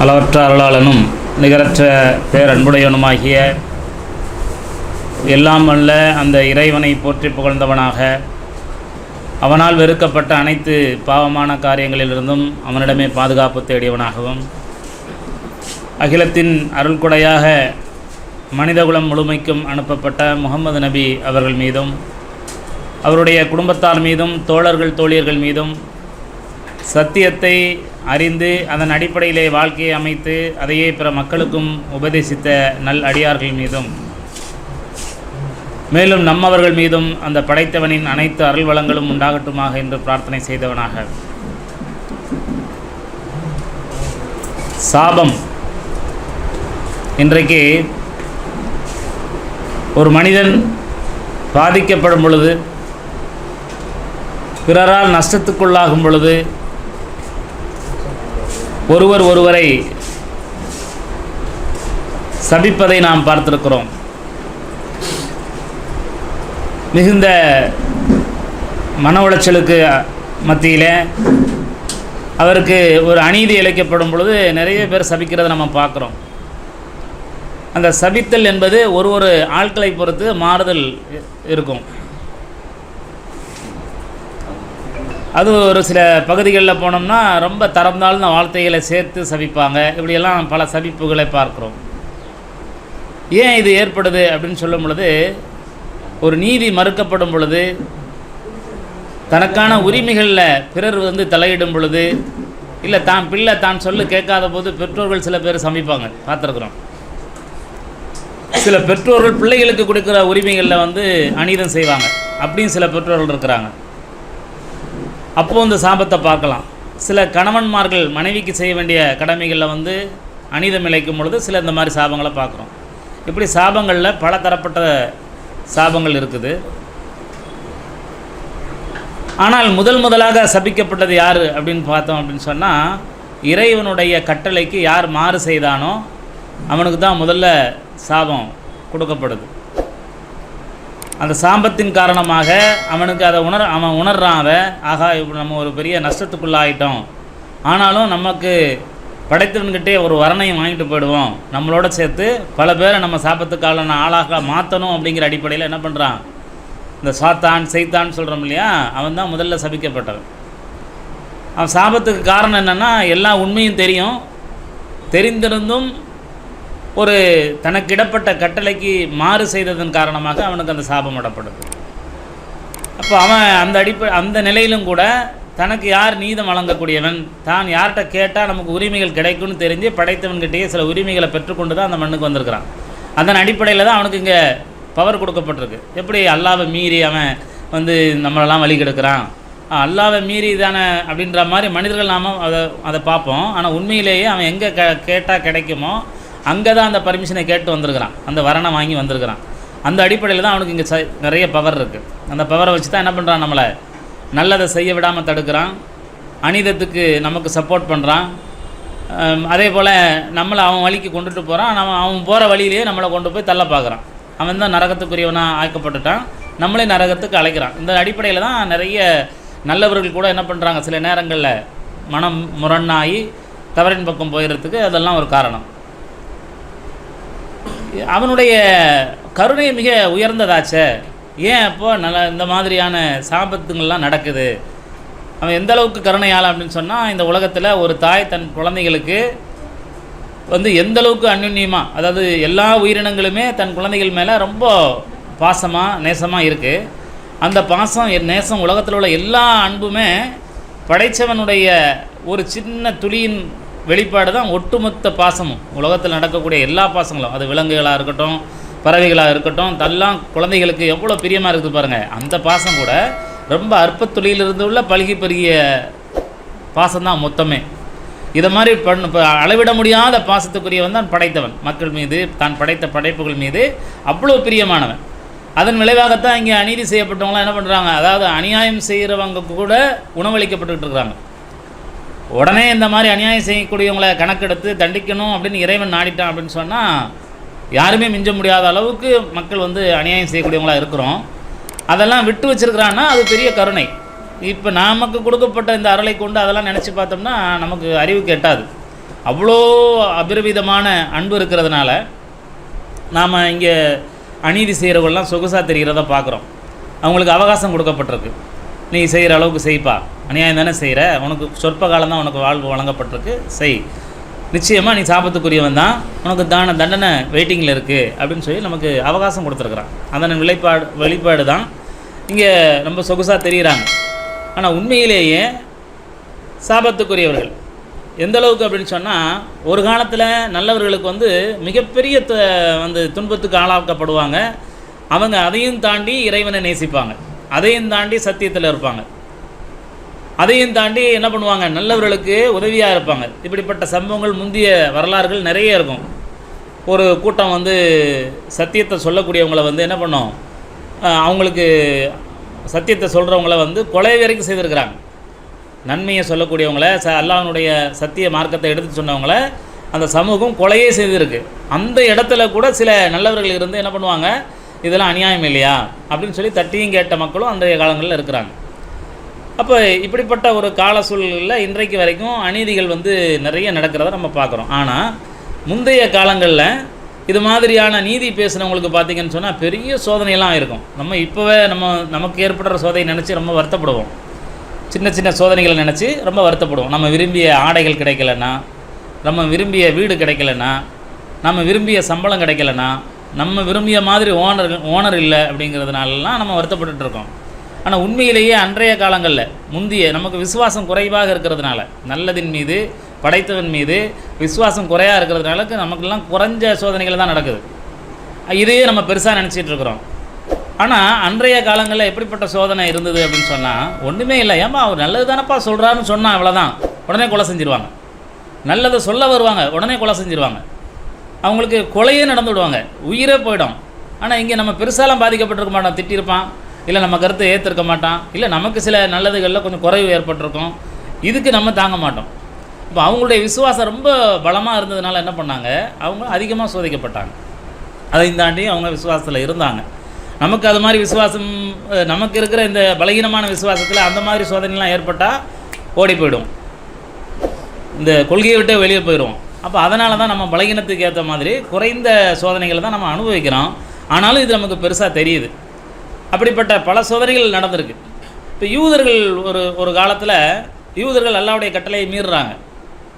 அளவற்ற அருளாளனும் நிகரற்ற பேரன்புடையவனுமாகிய எல்லாம் வல்ல அந்த இறைவனை போற்றி புகழ்ந்தவனாக. அவனால் வெறுக்கப்பட்ட அனைத்து பாவமான காரியங்களிலிருந்தும் அவனிடமே பாதுகாப்பு தேடியவனாகவும். அகிலத்தின் அருள்கொடையாக மனிதகுலம் முழுமைக்கும் அனுப்பப்பட்ட முகமது நபி அவர்கள் மீதும் அவருடைய குடும்பத்தார் மீதும் தோழர்கள் தோழியர்கள் மீதும் சத்தியத்தை அறிந்து அதன் அடிப்படையிலே வாழ்க்கையை அமைத்து அதையே பிற மக்களுக்கும் உபதேசித்த நல் அடியார்கள் மீதும் மேலும் நம்மவர்கள் மீதும் அந்த படைத்தவனின் அனைத்து அருள் வளங்களும் உண்டாகட்டுமாக என்று பிரார்த்தனை செய்தவனாக. சாபம். இன்றைக்கு ஒரு மனிதன் பாதிக்கப்படும் பொழுது பிறரால் நஷ்டத்துக்குள்ளாகும் பொழுது ஒருவர் ஒருவரை சபிப்பதை நாம் பார்த்திருக்கிறோம். மிகுந்த மன உளைச்சலுக்கு மத்தியில் அவருக்கு ஒரு அநீதி இழைக்கப்படும் பொழுது நிறைய பேர் சபிக்கிறதை நம்ம பார்க்குறோம். அந்த சபித்தல் என்பது ஒரு ஒரு ஆட்களை பொறுத்து மாறுதல் இருக்கும். அது ஒரு சில பகுதிகளில் போனோம்னா ரொம்ப தரம் தாழ்ந்த வார்த்தைகளை சேர்த்து சபிப்பாங்க. இப்படியெல்லாம் பல சபிப்புகளை பார்க்குறோம். ஏன் இது ஏற்படுது அப்படின்னு சொல்லும் பொழுது ஒரு நீதி மறுக்கப்படும் பொழுது தனக்கான உரிமைகளில் பிறர் வந்து தலையிடும் பொழுது இல்லை தான் பிள்ளை தான் சொல்லு கேட்காத போது பெற்றோர்கள் சில பேர் சமைப்பாங்க. பார்த்துருக்குறோம். சில பெற்றோர்கள் பிள்ளைகளுக்கு கொடுக்குற உரிமைகளில் வந்து அநீதம் செய்வாங்க. அப்படின்னு சில பெற்றோர்கள் இருக்கிறாங்க. அப்போது இந்த சாபத்தை பார்க்கலாம். சில கணவன்மார்கள் மனைவிக்கு செய்ய வேண்டிய கடமைகளில் வந்து அநீதம் இழைக்கும் பொழுது சில இந்த மாதிரி சாபங்களை பார்க்குறோம். இப்படி சாபங்களில் பல தரப்பட்ட சாபங்கள் இருக்குது. ஆனால் முதல் முதலாக சபிக்கப்பட்டது யார் அப்படின்னு பார்த்தோம் அப்படின்னு சொன்னால் இறைவனுடைய கட்டளைக்கு யார் மாறு செய்தானோ அவனுக்கு தான் முதல்ல சாபம் கொடுக்கப்படுது. அந்த சாபத்தின் காரணமாக அவனுக்கு அதை உணர் அவன் உணர்றான் அவன் ஆகா இப்போ நம்ம ஒரு பெரிய நஷ்டத்துக்குள்ளாயிட்டோம். ஆனாலும் நமக்கு படைத்தவன்கிட்டே ஒரு வரணையும் வாங்கிட்டு போயிடுவோம். நம்மளோட சேர்த்து பல பேரை நம்ம சாபத்துக்கான ஆளாக மாற்றணும் அப்படிங்கிற அடிப்படையில் என்ன பண்ணுறான் இந்த சாத்தான் செய்தான் சொல்கிறோம் இல்லையா? அவன் தான் முதல்ல சபிக்கப்பட்டவன். அவன் சாபத்துக்கு காரணம் என்னென்னா எல்லா உண்மையும் தெரியும். தெரிந்திருந்தும் ஒரு தனக்கிடப்பட்ட கட்டளைக்கு மாறு செய்ததன் காரணமாக அவனுக்கு அந்த சாபம் இடப்படுது அப்போ அவன் அந்த அடிப்ப அந்த நிலையிலும் கூட தனக்கு யார் நீதம் வழங்கக்கூடியவன்? தான் யார்கிட்ட கேட்டால் நமக்கு உரிமைகள் கிடைக்கும்னு தெரிஞ்சு படைத்தவன்கிட்டயே சில உரிமைகளை பெற்றுக்கொண்டு தான் அந்த மண்ணுக்கு வந்திருக்கிறான். அதன் அடிப்படையில் தான் அவனுக்கு இங்கே பவர் கொடுக்கப்பட்டிருக்கு. எப்படி அல்லாவை மீறி அவன் வந்து நம்மளெல்லாம் வழி கெடுக்கிறான்? அல்லாவை மீறி தானே அப்படின்ற மாதிரி மனிதர்கள் நாம் அதை அதை பார்ப்போம். ஆனால் உண்மையிலேயே அவன் எங்கே க கேட்டால் கிடைக்குமோ அங்கே தான் அந்த பர்மிஷனை கேட்டு வந்திருக்கிறான். அந்த வரணை வாங்கி வந்திருக்கிறான். அந்த அடிப்படையில் தான் அவனுக்கு இங்கே ச நிறைய பவர் இருக்குது அந்த பவரை வச்சு தான் என்ன பண்ணுறான் நம்மளை நல்லதை செய்ய விடாமல் தடுக்கிறான். அனிதத்துக்கு நமக்கு சப்போர்ட் பண்ணுறான் அதே போல் நம்மளை அவன் வழிக்கு கொண்டுட்டு போகிறான் நம்ம அவன் போகிற வழியிலேயே நம்மளை கொண்டு போய் தள்ள பார்க்குறான். அவன் தான் நரகத்துக்குரியவனாக ஆக்கப்பட்டுட்டான். நம்மளே நரகத்துக்கு அழைக்கிறான். இந்த அடிப்படையில் தான் நிறைய நல்லவர்கள் கூட என்ன பண்ணுறாங்க சில நேரங்களில் மனம் முரணாகி தவறின் பக்கம் போயிடுறதுக்கு அதெல்லாம் ஒரு காரணம். அவனுடைய கருணை மிக உயர்ந்ததாச்சே. ஏன் அப்போ நல்ல இந்த மாதிரியான சாபத்துங்கள்லாம் நடக்குது? அவன் எந்த அளவுக்கு கருணையால் அப்படின்னு சொன்னால் இந்த உலகத்தில் ஒரு தாய் தன் குழந்தைகளுக்கு வந்து எந்த அளவுக்கு அந்யுன்யமாக அதாவது எல்லா உயிரினங்களுமே தன் குழந்தைகள் மேலே ரொம்ப பாசமாக நேசமாக இருக்குது அந்த பாசம் என் நேசம் உலகத்தில் உள்ள எல்லா அன்புமே படைச்சவனுடைய ஒரு சின்ன துளியின் வெளிப்பாடு தான் ஒட்டுமொத்த பாசமும். உலகத்தில் நடக்கக்கூடிய எல்லா பாசங்களும். அது விலங்குகளாக இருக்கட்டும் பறவைகளாக இருக்கட்டும் அதெல்லாம் குழந்தைகளுக்கு எவ்வளோ பிரியமாக இருக்குது பாருங்கள் அந்த பாசம் கூட ரொம்ப அற்பத்துளியிலிருந்து உள்ள பழுகி பெருகிய பாசம்தான் மொத்தமே. இதை மாதிரி பண் அளவிட முடியாத பாசத்துக்குரியவன் தான் படைத்தவன். மக்கள் மீது தான் படைத்த படைப்புகள் மீது அவ்வளோ பிரியமானவன். அதன் விளைவாகத்தான் இங்கே அநீதி செய்யப்பட்டவங்களாம் என்ன பண்ணுறாங்க அதாவது அநியாயம் செய்கிறவங்க கூட உணவளிக்கப்பட்டுக்கிட்டு இருக்கிறாங்க. உடனே இந்த மாதிரி அநியாயம் செய்யக்கூடியவங்களை கணக்கெடுத்து தண்டிக்கணும் அப்படின்னு இறைவன் நாடிட்டான் அப்படின்னு சொன்னால் யாருமே மிஞ்ச முடியாத அளவுக்கு மக்கள் வந்து அநியாயம் செய்யக்கூடியவங்களாக இருக்கிறோம். அதெல்லாம் விட்டு வச்சிருக்கிறான்னா அது பெரிய கருணை. இப்போ நமக்கு கொடுக்கப்பட்ட இந்த அருளை கொண்டு அதெல்லாம் நினச்சி பார்த்தோம்னா நமக்கு அறிவு கெட்டாது. அவ்வளோ அபிரவிதமான அன்பு இருக்கிறதுனால நாம் இங்கே அநீதி செய்கிறவங்களாம் சொகுசாக தெரிகிறத பார்க்குறோம் அவங்களுக்கு அவகாசம் கொடுக்கப்பட்டிருக்கு. நீ செய்கிற அளவுக்கு செய்ப்பா. அநியாயம் தானே செய்கிற உனக்கு சொற்ப காலம் தான் உனக்கு வாழ்வு வழங்கப்பட்டிருக்கு. செய். நிச்சயமாக நீ சாபத்துக்குரியவன் தான். உனக்கு தான தண்டனை வெயிட்டிங்கில் இருக்குது அப்படின்னு சொல்லி நமக்கு அவகாசம் கொடுத்துருக்குறான். அதன் வெளிப்பாடு வெளிப்பாடு தான் இங்கே ரொம்ப சொகுசாக தெரிகிறாங்க ஆனால் உண்மையிலேயே சாபத்துக்குரியவர்கள். எந்த அளவுக்கு அப்படின்னு சொன்னால் ஒரு காலத்தில் நல்லவர்களுக்கு வந்து மிகப்பெரிய த- வந்து துன்பத்துக்கு ஆளாக்கப்படுவாங்க. அவங்க அதையும் தாண்டி இறைவனை நேசிப்பாங்க. அதையும் தாண்டி சத்தியத்தில் இருப்பாங்க. அதையும் தாண்டி என்ன பண்ணுவாங்க? நல்லவர்களுக்கு உதவியாக இருப்பாங்க. இப்படிப்பட்ட சம்பவங்கள் முந்திய வரலாறுகள் நிறைய இருக்கும். ஒரு கூட்டம் வந்து சத்தியத்தை சொல்லக்கூடியவங்களை வந்து என்ன பண்ணோம்? அவங்களுக்கு சத்தியத்தை சொல்கிறவங்கள வந்து கொலை வரைக்கும் செய்திருக்கிறாங்க. நன்மையை சொல்லக்கூடியவங்கள ச அல்லாஹனுடைய சத்திய மார்க்கத்தை எடுத்து சொன்னவங்கள அந்த சமூகம் கொலையே செய்திருக்கு. அந்த இடத்துல கூட சில நல்லவர்கள் இருந்து என்ன பண்ணுவாங்க? இதெல்லாம் அநியாயம் இல்லையா? அப்படின்னு சொல்லி தட்டியும் கேட்ட மக்களும் அன்றைய காலங்களில் இருக்கிறாங்க. அப்போ இப்படிப்பட்ட ஒரு கால சூழலில் இன்றைக்கு வரைக்கும் அநீதிகள் வந்து நிறைய நடக்கிறத நம்ம பார்க்குறோம். ஆனால் முந்தைய காலங்களில் இது மாதிரியான நீதி பேசுனவங்களுக்கு பார்த்தீங்கன்னு சொன்னால் பெரிய சோதனையெல்லாம் இருக்கும். நம்ம இப்போவே நம்ம நமக்கு ஏற்படுற சோதனை நினச்சி ரொம்ப வருத்தப்படுவோம். சின்ன சின்ன சோதனைகளை நினச்சி ரொம்ப வருத்தப்படுவோம். நம்ம விரும்பிய ஆடைகள் கிடைக்கலன்னா நம்ம விரும்பிய வீடு கிடைக்கலன்னா நம்ம விரும்பிய சம்பளம் கிடைக்கலன்னா நம்ம விரும்பிய மாதிரி ஓனர் ஓனர் இல்லை அப்படிங்கிறதுனாலலாம் நம்ம வருத்தப்பட்டுட்டு இருக்கோம். ஆனால் உண்மையிலேயே அன்றைய காலங்களில் முந்திய நமக்கு விசுவாசம் குறைவாக இருக்கிறதுனால நல்லதின் மீது படைத்தவன் மீது விசுவாசம் குறையாக இருக்கிறதுனால நமக்கெல்லாம் குறைஞ்ச சோதனைகள் தான் நடக்குது. இதையே நம்ம பெருசாக நினச்சிட்டு இருக்கிறோம். ஆனால் அன்றைய காலங்களில் எப்படிப்பட்ட சோதனை இருந்தது அப்படின்னு சொன்னால் ஒன்றுமே இல்லை. ஏமா அவர் நல்லது தானப்பா சொல்கிறாருன்னு சொன்னால் அவ்வளோதான் உடனே கொலை செஞ்சிருவாங்க. நல்லதை சொல்ல வருவாங்க உடனே கொலை செஞ்சிருவாங்க. அவங்களுக்கு கொலையே நடந்து விடுவாங்க. உயிரே போயிடும். ஆனால் இங்கே நம்ம பெருசாலாம் பாதிக்கப்பட்டிருக்க மாட்டோம். திட்டிருப்பான். இல்லை நம்ம கருத்தை ஏற்றிருக்க மாட்டான். இல்லை நமக்கு சில நல்லதுகளில் கொஞ்சம் குறைவு ஏற்பட்டிருக்கும். இதுக்கு நம்ம தாங்க மாட்டோம். இப்போ அவங்களுடைய விசுவாசம் ரொம்ப பலமாக இருந்ததுனால என்ன பண்ணாங்க? அவங்க அதிகமாக சோதிக்கப்பட்டாங்க. அதையும் தாண்டி அவங்க விசுவாசத்தில் இருந்தாங்க. நமக்கு அது மாதிரி விசுவாசம் நமக்கு இருக்கிற இந்த பலகீனமான விசுவாசத்தில் அந்த மாதிரி சோதனைலாம் ஏற்பட்டால் ஓடி போயிடும். இந்த கொள்கையை விட்டே வெளியே போயிடுவோம் அப்போ அதனால தான் நம்ம பலகீனத்துக்கு ஏற்ற மாதிரி குறைந்த சோதனைகளை தான் நம்ம அனுபவிக்கிறோம். ஆனாலும் இது நமக்கு பெருசாக தெரியுது. அப்படிப்பட்ட பல சோதனைகள் நடந்திருக்கு. இப்போ யூதர்கள் ஒரு ஒரு காலத்தில் யூதர்கள் அல்லாவுடைய கட்டளையை மீறுறாங்க.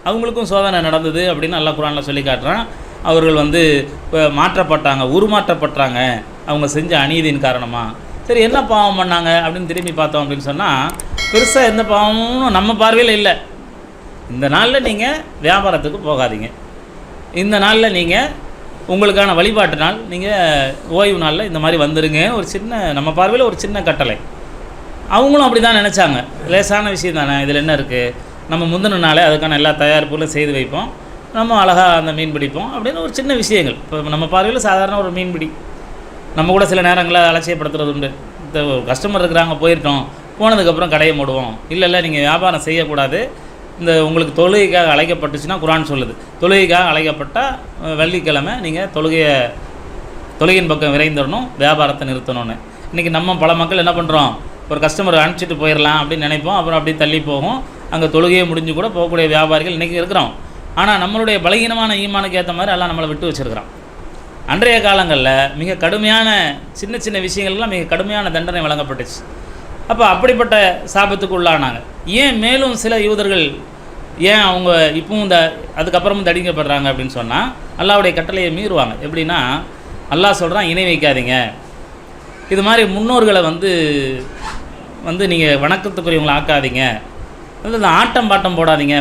அவங்களுக்கும் சோதனை நடந்தது அப்படின்னு அல்லா குரானில் சொல்லி காட்டுறான். அவர்கள் வந்து இப்போ மாற்றப்பட்டாங்க உருமாற்றப்பட்டாங்க. அவங்க செஞ்ச அநீதியின் காரணமாக சரி என்ன பாவம் பண்ணாங்க அப்படின்னு திரும்பி பார்த்தோம் அப்படின்னு சொன்னால் பெருசாக எந்த பாவமும் நம்ம பார்வையில் இல்லை. இந்த நாளில் நீங்கள் வியாபாரத்துக்கு போகாதீங்க. இந்த நாளில் நீங்கள் உங்களுக்கான வழிபாட்டு நாள். நீங்கள் ஓய்வு நாளில் இந்த மாதிரி வந்துடுங்க ஒரு சின்ன நம்ம பார்வையில் ஒரு சின்ன கட்டளை. அவங்களும் அப்படி தான் நினச்சாங்க. லேசான விஷயம் தானே இதில் என்ன இருக்குது நம்ம முந்தின நாளே அதுக்கான எல்லா தயாரிப்புகளும் செய்து வைப்போம். நம்ம அழகாக அந்த மீன் பிடிப்போம் அப்படின்னு ஒரு சின்ன விஷயங்கள். இப்போ நம்ம பார்வையில் சாதாரண ஒரு மீன் பிடி. நம்ம கூட சில நேரங்களில் அலட்சியப்படுத்துறது உண்டு. கஸ்டமர் இருக்கிறாங்க போயிட்டோம் போனதுக்கப்புறம் கடையை மூடுவோம். இல்லை இல்லை நீங்கள் வியாபாரம் செய்யக்கூடாது. இந்த உங்களுக்கு தொழுகைக்காக அழைக்கப்பட்டுச்சுன்னா குரான் சொல்லுது. தொழுகைக்காக அழைக்கப்பட்டால் வெள்ளிக்கிழமை நீங்கள் தொழுகையை தொழுகையின் பக்கம் விரைந்துடணும் வியாபாரத்தை நிறுத்தணும்னு. இன்றைக்கி நம்ம பல மக்கள் என்ன பண்ணுறோம் ஒரு கஸ்டமர் அனுப்பிச்சிட்டு போயிடலாம் அப்படின்னு நினைப்போம். அப்புறம் அப்படியே தள்ளி போகும். அங்கே தொழுகையை முடிஞ்சு கூட போகக்கூடிய வியாபாரிகள் இன்றைக்கி இருக்கிறோம். ஆனால் நம்மளுடைய பலகீனமான ஈமானுக்கு ஏற்ற மாதிரி எல்லாம் நம்மளை விட்டு வச்சிருக்கிறான். அன்றைய காலங்களில் மிக கடுமையான சின்ன சின்ன விஷயங்கள்லாம் மிக கடுமையான தண்டனை வழங்கப்பட்டுச்சு. அப்போ அப்படிப்பட்ட சாபத்துக்கு உள்ளானாங்க. ஏன் மேலும் சில யூதர்கள் ஏன் அவங்க இப்பவும் இந்த அதுக்கப்புறமும் தடிக்கப்படுறாங்க அப்படின்னு சொன்னால் அல்லாவுடைய கட்டளையை மீறுவாங்க. எப்படின்னா அல்லாஹ் சொல்கிறான் இணை வைக்காதீங்க. இது மாதிரி முன்னோர்களை வந்து வந்து நீங்கள் வணக்கத்துக்குரியவங்களை ஆக்காதீங்க. அதாவது இந்த ஆட்டம் பாட்டம் போடாதீங்க.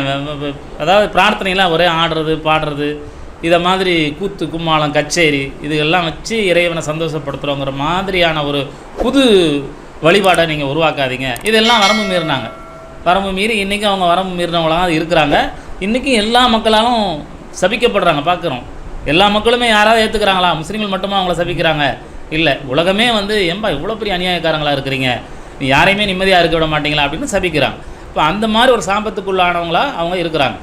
அதாவது பிரார்த்தனைலாம் ஒரே ஆடுறது பாடுறது இதை மாதிரி கூத்து கும்மாளம் கச்சேரி இதுகெல்லாம் வச்சு இறைவனை சந்தோஷப்படுத்துகிறோங்கிற மாதிரியான ஒரு புது வழிபாடை நீங்கள் உருவாக்காதீங்க. இதெல்லாம் வரம்பு மீறினாங்க. வரம்பு மீறி இன்றைக்கி அவங்க வரம்பு மீறினவங்களாக இருக்கிறாங்க. இன்றைக்கும் எல்லா மக்களாலும் சபிக்கப்படுறாங்க பார்க்குறோம் எல்லா மக்களுமே யாராவது ஏற்றுக்கிறாங்களா முஸ்லீம்கள் மட்டுமா அவங்கள சபிக்கிறாங்க? இல்லை. உலகமே வந்து எம்பா இவ்வளோ பெரிய அநியாயக்காரங்களாக இருக்கிறீங்க? நீ யாரையுமே நிம்மதியாக இருக்க விட மாட்டீங்களா? அப்படின்னு சபிக்கிறாங்க. இப்போ அந்த மாதிரி ஒரு சாபத்துக்குள்ளானவங்களா அவங்க இருக்கிறாங்க.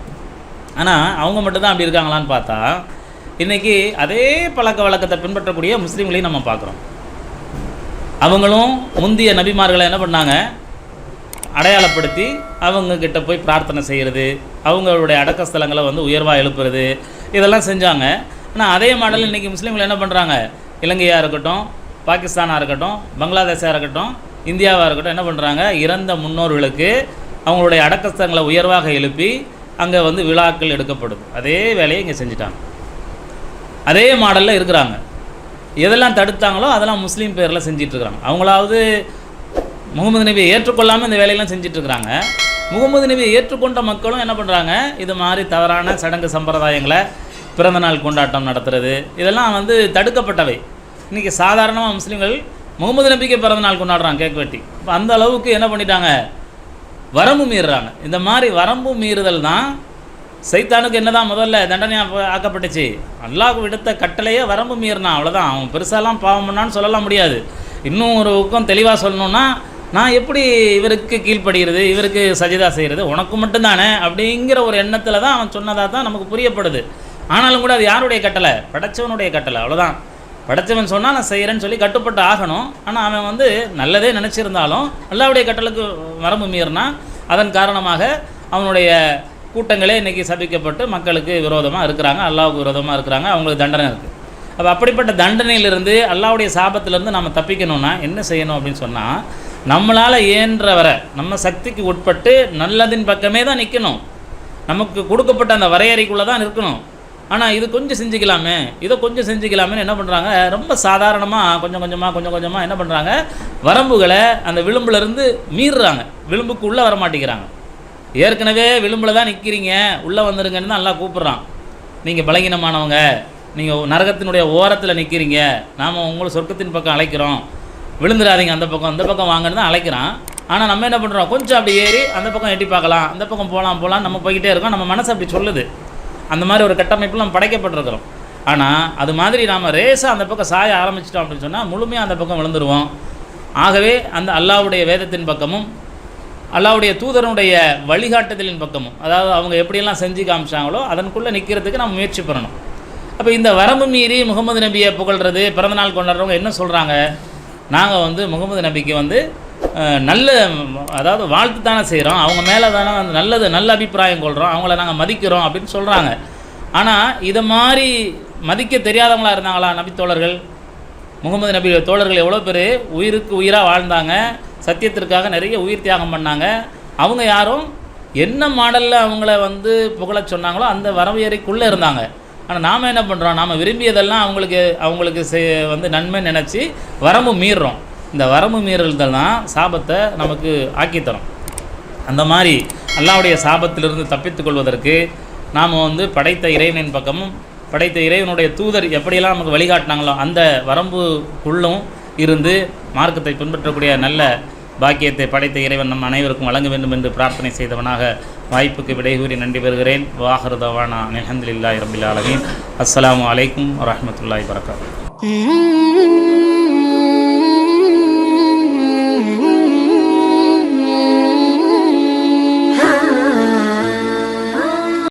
ஆனால் அவங்க மட்டும்தான் அப்படி இருக்காங்களான்னு பார்த்தா இன்றைக்கி அதே பழக்க வழக்கத்தை பின்பற்றக்கூடிய முஸ்லீம்களையும் நம்ம பார்க்குறோம் அவங்களும் முந்திய நபிமார்களை என்ன பண்ணாங்க? அடையாளப்படுத்தி அவங்க கிட்ட போய் பிரார்த்தனை செய்கிறது அவங்களுடைய அடக்க ஸ்தலங்களை வந்து உயர்வாக எழுப்புறது இதெல்லாம் செஞ்சாங்க. ஆனால் அதே மாடல் இன்றைக்கி முஸ்லீம்கள் என்ன பண்ணுறாங்க இலங்கையாக இருக்கட்டும் பாகிஸ்தானாக இருக்கட்டும் பங்களாதேஷாக இருக்கட்டும் இந்தியாவாக இருக்கட்டும் என்ன பண்ணுறாங்க இறந்த முன்னோர்களுக்கு அவங்களுடைய அடக்கஸ்தங்களை உயர்வாக எழுப்பி அங்கே வந்து விழாக்கள் எடுக்கப்படுது. அதே வேலையை இங்கே செஞ்சுட்டாங்க. அதே மாடலில் இருக்கிறாங்க. எதெல்லாம் தடுத்தாங்களோ அதெல்லாம் முஸ்லீம் பேரில் செஞ்சிட்ருக்குறாங்க. அவங்களாவது முகமது நபியை ஏற்றுக்கொள்ளாமல் இந்த வேலையெல்லாம் செஞ்சிட்ருக்குறாங்க. முகமது நபியை ஏற்றுக்கொண்ட மக்களும் என்ன பண்ணுறாங்க இது மாதிரி தவறான சடங்கு சம்பிரதாயங்களை பிறந்தநாள் கொண்டாட்டம் நடத்துறது. இதெல்லாம் வந்து தடுக்கப்பட்டவை. இன்றைக்கி சாதாரணமாக முஸ்லீம்கள் முகமது நபிக்கு பிறந்தநாள் கொண்டாடுறாங்க கேக் வெட்டி. இப்போ அந்த அளவுக்கு என்ன பண்ணிட்டாங்க? வரம்பு மீறுறாங்க. இந்த மாதிரி வரம்பு மீறுதல் தான் சைத்தானுக்கு என்னதான் முதல்ல தண்டனையாக ஆக்கப்பட்டுச்சு? அல்லாஹ் விடுத்த கட்டளையே வரம்பு மீறினான் அவ்வளோதான் அவன் பெருசாலாம் பாவம் பண்ணான்னு சொல்லலாம் முடியாது. இன்னும் ஒரு பக்கம் தெளிவாக சொல்லணும்னா நான் எப்படி இவருக்கு கீழ்ப்படுகிறது இவருக்கு சஜிதா செய்கிறது உனக்கு மட்டும்தானே? அப்படிங்கிற ஒரு எண்ணத்தில் தான் அவன் சொன்னதாக தான் நமக்கு புரியப்படுது. ஆனாலும் கூட அது யாருடைய கட்டளை? படைச்சவனுடைய கட்டளை அவ்வளோதான் படைச்சவன் சொன்னால் நான் செய்கிறேன்னு சொல்லி கட்டுப்பட்டு ஆகணும். ஆனால் அவன் வந்து நல்லதே நினச்சிருந்தாலும் அல்லாவுடைய கட்டளைக்கு வரம்பு மீறினா அதன் காரணமாக அவனுடைய கூட்டங்களே இன்றைக்கி சபிக்கப்பட்டு மக்களுக்கு விரோதமாக இருக்கிறாங்க அல்லாவுக்கு விரோதமாக இருக்கிறாங்க அவங்களுக்கு தண்டனை இருக்குது அப்போ அப்படிப்பட்ட தண்டனையிலிருந்து அல்லாவுடைய சாபத்திலேருந்து நம்ம தப்பிக்கணும்னா என்ன செய்யணும் அப்படின்னு சொன்னால் நம்மளால் இயன்ற வரை நம்ம சக்திக்கு உட்பட்டு நல்லதின் பக்கமே தான் நிற்கணும் நமக்கு கொடுக்கப்பட்ட அந்த வரையறைக்குள்ளே தான் இருக்கணும் ஆனால் இது கொஞ்சம் செஞ்சுக்கலாமே இதை கொஞ்சம் செஞ்சுக்கலாமேன்னு என்ன பண்ணுறாங்க ரொம்ப சாதாரணமாக கொஞ்சம் கொஞ்சமாக கொஞ்சம் கொஞ்சமாக என்ன பண்ணுறாங்க வரம்புகளை அந்த விளிம்புலேருந்து மீறுறாங்க. விளிம்புக்கு உள்ளே வர மாட்டேங்கிறாங்க ஏற்கனவே விளிம்பில் தான் நிற்கிறீங்க உள்ளே வந்துருங்கன்னு தான் நல்லா கூப்பிட்றான். நீங்கள் பலகீனமானவங்க நீங்கள் நரகத்தினுடைய ஓரத்தில் நிற்கிறீங்க நாம் உங்களை சொர்க்கத்தின் பக்கம் அழைக்கிறோம். விழுந்துடாதீங்க அந்த பக்கம் அந்த பக்கம் வாங்கன்னு தான் அழைக்கிறான். ஆனால் நம்ம என்ன பண்ணுறோம் கொஞ்சம் அப்படி ஏறி அந்த பக்கம் எட்டி பார்க்கலாம் அந்த பக்கம் போகலாம் போகலாம் நம்ம போய்கிட்டே இருக்கோம். நம்ம மனசு அப்படி சொல்லுது. அந்த மாதிரி ஒரு கட்டமைப்பில் நம்ம படைக்கப்பட்டிருக்கிறோம். ஆனால் அது மாதிரி நாம் ரேஸாக அந்த பக்கம் சாய ஆரம்பிச்சிட்டோம் அப்படின்னு சொன்னால் முழுமையாக அந்த பக்கம் விழுந்துருவோம். ஆகவே அந்த அல்லாவுடைய வேதத்தின் பக்கமும் அல்லாவுடைய தூதரனுடைய வழிகாட்டுதலின் பக்கமும் அதாவது அவங்க எப்படியெல்லாம் செஞ்சு காமிச்சாங்களோ அதனுக்குள்ளே நிற்கிறதுக்கு நம்ம முயற்சி பண்ணணும். அப்போ இந்த வரம்பு மீறி முகமது நபியை புகழ்றது பிறந்தநாள் கொண்டாடுறவங்க என்ன சொல்கிறாங்க நாங்கள் வந்து முகமது நபிக்கு வந்து நல்ல அதாவது வாழ்த்து தானே செய்கிறோம் அவங்க மேலே தானே வந்து நல்லது நல்ல அபிப்பிராயம் கொள்கிறோம் அவங்கள நாங்கள் மதிக்கிறோம் அப்படின்னு சொல்கிறாங்க ஆனால் இதை மாதிரி மதிக்க தெரியாதவங்களா இருந்தாங்களா நபி தோழர்கள் முகமது நபி தோழர்கள் எவ்வளோ பேர் உயிருக்கு உயிராக வாழ்ந்தாங்க சத்தியத்திற்காக நிறைய உயிர் தியாகம் பண்ணாங்க. அவங்க யாரும் என்ன மாடலில் அவங்கள வந்து புகழ சொன்னாங்களோ அந்த வரவேறைக்குள்ளே இருந்தாங்க. ஆனால் நாம் என்ன பண்ணுறோம் நாம் விரும்பியதெல்லாம் அவங்களுக்கு அவங்களுக்கு வந்து நன்மை நினச்சி வரம்பு மீறுறோம். இந்த வரம்பு மீறல்கள் தான் சாபத்தை நமக்கு ஆக்கித்தரும் அந்த மாதிரி அல்லாவுடைய சாபத்திலிருந்து தப்பித்து கொள்வதற்கு நாம் வந்து படைத்த இறைவனின் பக்கமும் படைத்த இறைவனுடைய தூதர் எப்படியெல்லாம் நமக்கு வழிகாட்டினாங்களோ அந்த வரம்புக்குள்ளும் இருந்து மார்க்கத்தை பின்பற்றக்கூடிய நல்ல பாக்கியத்தை படைத்த இறைவன் நம் அனைவருக்கும் வழங்க வேண்டும் என்று பிரார்த்தனை செய்தவனாக வாய்ப்புக்கு விடைகூறி நன்றி பெறுகிறேன். வாஹர்தவானா அலமதுல்லாஹி ரபில் ஆலமீன். அஸ்ஸலாமு அலைக்கும் வரஹ்மத்துல்லாஹி வரகாத்துஹு